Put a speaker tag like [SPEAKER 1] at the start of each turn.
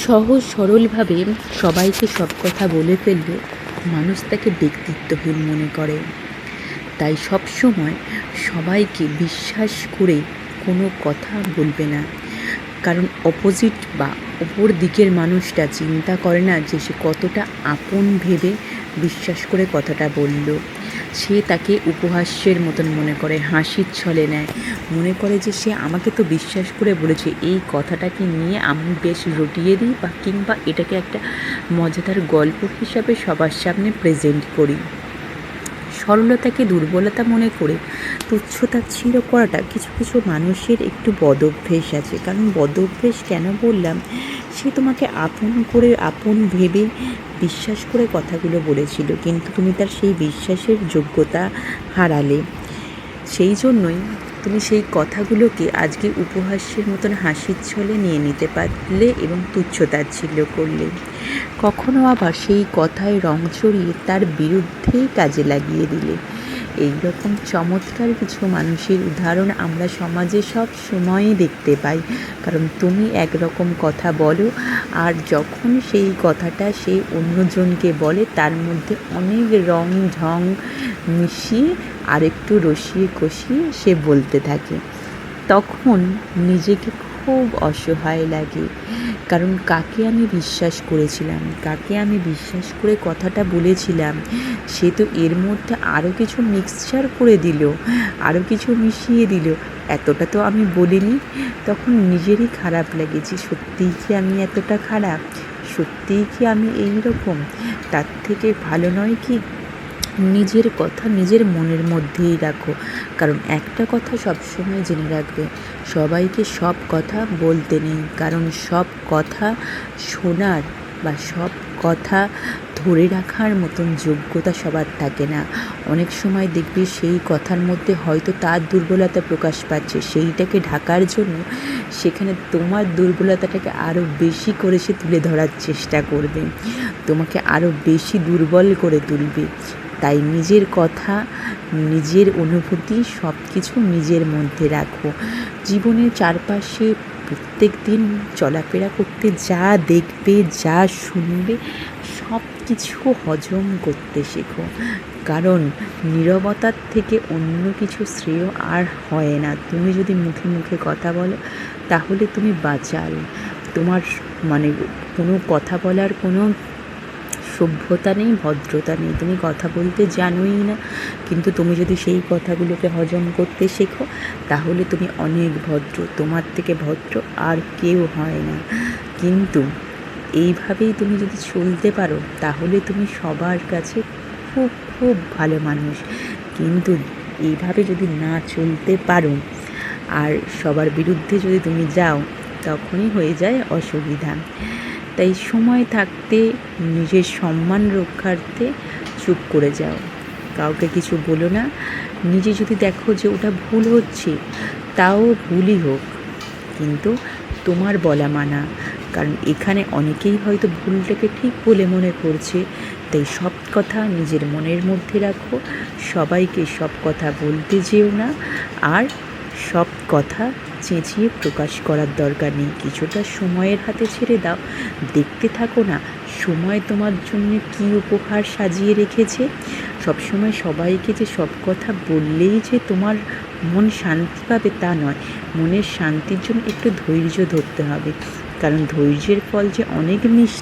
[SPEAKER 1] সহজ সরলভাবে সবাইকে সব কথা বলে ফেললে মানুষ তাকে ব্যক্তিত্বহীন মনে করে। তাই সব সময় সবাইকে বিশ্বাস করে কোনো কথা বলবে না। কারণ অপোজিট বা অপর দিকের মানুষটা চিন্তা করে না যে সে কতটা আপন ভেবে বিশ্বাস করে কথাটা বলল। সে তাকে উপহাস্যের মতন মনে করে, হাসির ছলে নেয়। মনে করে যে সে আমাকে তো বিশ্বাস করে বলেছে, এই কথাটাকে নিয়ে আমি বেশ রটিয়ে দিই বা কিংবা এটাকে একটা মজাদার গল্প হিসাবে সবার সামনে প্রেজেন্ট করি। সরলতাকে দুর্বলতা মনে করে তুচ্ছতা তুচ্ছতাচ্ছিল্য করাটা কিছু কিছু মানুষের একটু বদভ্যেস আছে। কারণ বদভ্যেস কেন বললাম? সে তোমাকে আপন করে, আপন ভেবে বিশ্বাস করে কথাগুলো বলেছিল, কিন্তু তুমি তার সেই বিশ্বাসের যোগ্যতা হারালে। সেই জন্যই তুমি সেই কথাগুলোকে আজকে উপহাসের মতন হাসির ছলে নিয়ে নিতে পারলে এবং তুচ্ছতাচ্ছিল্য করলে। কখনো আবার সেই কথায় রং চড়িয়ে তার বিরুদ্ধেই কাজে লাগিয়ে দিলে। এই রকম চমৎকার কিছু মানুষের উদাহরণ আমরা সমাজে সব সময়ই দেখতে পাই। কারণ তুমি একরকম কথা বলো, আর যখন সেই কথাটা সে অন্যজনকে বলে, তার মধ্যে অনেক রং ঢং মিশিয়ে আরেকটু রসিয়ে কষিয়ে সে বলতে থাকে। তখন নিজেকে খুব অসহায় লাগে। কারণ কাকে আমি বিশ্বাস করেছিলাম, কাকে আমি বিশ্বাস করে কথাটা বলেছিলাম, সে তো এর মধ্যে আরও কিছু মিক্সচার করে দিল আরও কিছু মিশিয়ে দিল। এতটা তো আমি বলিনি, তখন নিজেরই খারাপ লেগেছে, সত্যিই কি আমি এতটা খারাপ? সত্যিই কি আমি এই রকম তার থেকে ভালো নয় কি? নিজের কথা নিজের মনের মধ্যেই রাখো। কারণ একটা কথা সবসময় জেনে রাখবে, সবাইকে সব কথা বলতে নেই। কারণ সব কথা শোনার বা সব কথা ধরে রাখার মতন যোগ্যতা সবার থাকে না। অনেক সময় দেখবে সেই কথার মধ্যে হয়তো তার দুর্বলতা প্রকাশ পাচ্ছে, সেইটাকে ঢাকার জন্য সেখানে তোমার দুর্বলতাটাকে আরও বেশি করে সে তুলে ধরার চেষ্টা করবে। তোমাকে আরও বেশি দুর্বল করে তুলবে। তাই নিজের কথা, নিজের অনুভূতি সব কিছু নিজের মধ্যে রাখো। জীবনের চারপাশে প্রত্যেক দিন চলাফেরা করতে, যা দেখবে, যা শুনবে সব কিছু হজম করতে শেখো। কারণ নীরবতার থেকে অন্য কিছু শ্রেয় আর হয় না। তুমি যদি মুখে মুখে কথা বলো, তাহলে তুমি বাঁচাল। তোমার মানে কোনো কথা বলার কোনো সভ্যতা নেই, ভদ্রতা নেই। তুমি কথা বলতে জানোই না। কিন্তু তুমি যদি সেই কথাগুলোকে হজম করতে শেখো, তাহলে তুমি অনেক ভদ্র। তোমার থেকে ভদ্র আর কেউ হয় না। কিন্তু এইভাবেই তুমি যদি চলতে পারো, তাহলে তুমি সবার কাছে খুব খুব ভালো মানুষ। কিন্তু এইভাবে যদি না চলতে পারো আর সবার বিরুদ্ধে যদি তুমি যাও, তখনই হয়ে যায় অসুবিধা। তাই সময় থাকতে নিজের সম্মান রক্ষার্থে চুপ করে যাও। কাউকে কিছু বলো না। নিজে যদি দেখো যে ওটা ভুল হচ্ছে, তাও ভুলই হোক। কিন্তু তোমার বলা মানা। কারণ এখানে অনেকেই হয়তো ভুলটাকে ঠিক বলে মনে করছে। তাই সব কথা নিজের মনের মধ্যে রাখো। সবাইকে সব কথা বলতে যেও না। আর সব কথা চেঁচিয়ে প্রকাশ করার দরকার নেই। কিছুটা সময়ের হাতে ছেড়ে দাও। দেখতে থাকো না, সময় তোমার জন্য কি উপহার সাজিয়ে রেখেছে। সবসময় সবাইকে যে সব কথা বললেই যে তোমার মন শান্তি পাবে তা নয়। মনের শান্তির জন্য একটু ধৈর্য ধরতে হবে। কারণ ধৈর্যের ফল যে অনেক মিষ্টি।